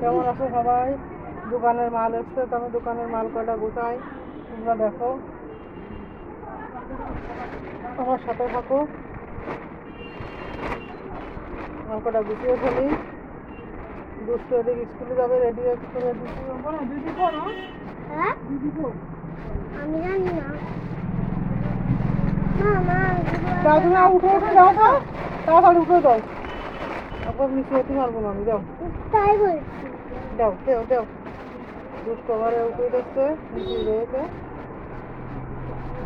কেমন আছো সবাই? দোকানের মাল এসছে তো আমি দোকানের মাল কয়টা গোছাই? তোমরা দেখো। আমার সাথে থাকো। মাল কটা গুছিয়ে ফেলি। দুষ্ট এদিকে স্কুলে যাবে রেডি করে দিচ্ছি দিদি হ্যাঁ? দিদি আমি জানি না। মা মা দাও তুমি উঠে উঠে দাও তো তাড়াতাড়ি উঠে দাও। নিচে হতে পারব না আমি দাও তাই বলছি। দাও দেও দেও দুষ্ট ঘরে উঠে নিচে রয়েছে।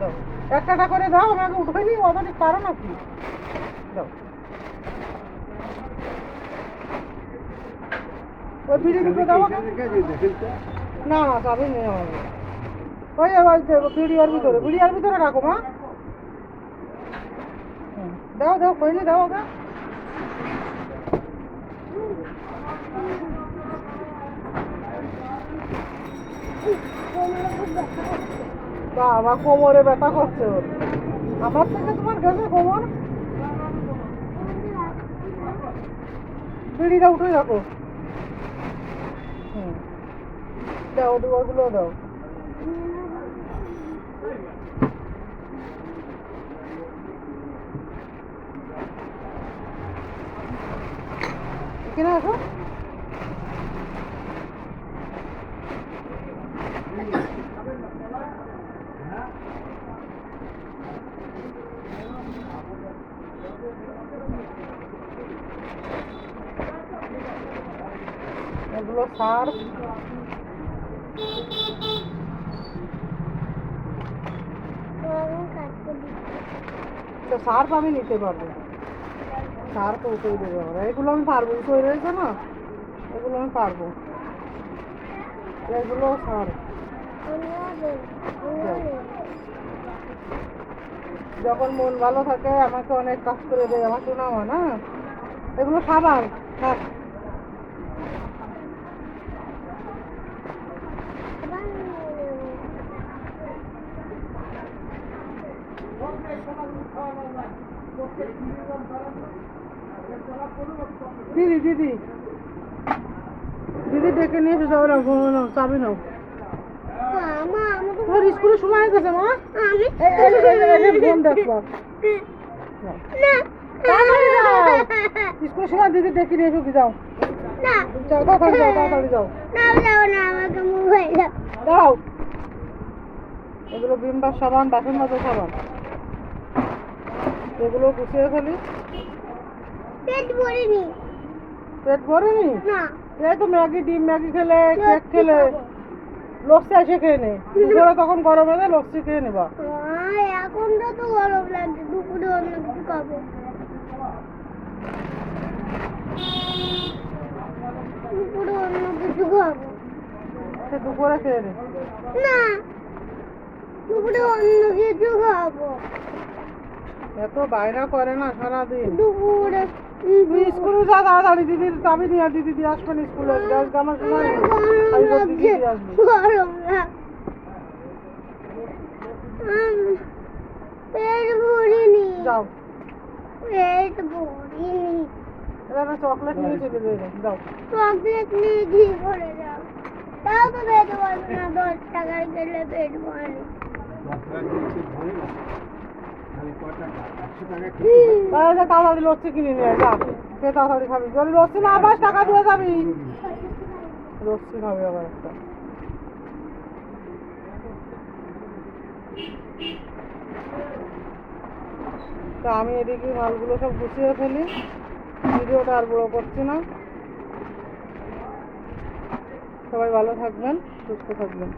দাও একটা করে দাও আমাকে উঠে নি অতটি পারো নাকি দাও ওই দুটো দাও না না চাবি নেই ওই ওই যে বিড়িয়ার ভিতরে বিড়িয়ার ভিতরে রাখো মা। দাও দাও কইনি দাও ওকে বাবা, কোমরে ব্যথা করছে ওর। আমার থেকে তোমার গেছে কোমর? বিড়িটা উঠে রাখো হুম। দাও ওগুলো দাও। এখানে আসো। এগুলো সার। তো সার্ফ আমি নিতে পারব সার্ফ উঠে দেবে আমরা এগুলো আমি পারব, উঠে রয়েছে না? এগুলো আমি পারব। এগুলো সার যখন মন ভালো থাকে, আমাকে অনেক কাজ করে দেয় আমার শোনা হয় না। এগুলো সাবান হ্যাঁ দিদি দিদি। দিদি ডেকে নিয়ে এসে যাবে না ঘুমো নাও চাবি আমাকে তোমার স্কুলে সময় হয়ে গেছে মা? ফোন। না। স্কুলের সময় দিদি ডেকে নিয়ে এসো যাও। যাও তাড়াতাড়ি যাও তাড়াতাড়ি যাও। না যাও না আমাকে মোবাইল দাও দাও এগুলো বিমবার সাবান বাসন মাজার সাবান। এগুলো গুছিয়ে ফেলি। পেট ভরিনি। পেট ভরেনি? না। এই তো ম্যাগি ডিম ম্যাগি খেলে কেক খেলে। লস্যি এসে খেয়ে নে। দুপুরে তখন গরম হলে লস্যি খেয়ে নেবা। এখন তো তো গরম লাগছে দুপুরে অন্য কিছু খাব। দুপুরে অন্য কিছু খাব। সে দুপুরে খেয়ে নে। না দুপুরে অন্য কিছু খাব। এত বাইরা করে না সারাদিন। দুপুরে তুই স্কুলে যা তাড়াতাড়ি দিদির চাবি নিয়ে দিদি দিয়ে আসবেন স্কুলে। আজকে আমার সময় গরম পেট ভরিনি। যাও। পেট ভরিনি। চকলেট নিয়ে চলে যাও। চকলেট নিয়ে ঘি ভরে যাও। তাও তো পেট ভরবে না দশ টাকার গেলে পেট ভরে। তাড়াতাড়ি লস্যি কিনে নিয়ে যা। কে তাড়াতাড়ি খাবি? যদি লস্যি না পাস টাকা দিয়ে যাবি। লস্যি খাবি আবার একটা। তা আমি এদিকে মালগুলো সব গুছিয়ে ফেলি। ভিডিওটা আর বড় করছি না। সবাই ভালো থাকবেন সুস্থ থাকবেন।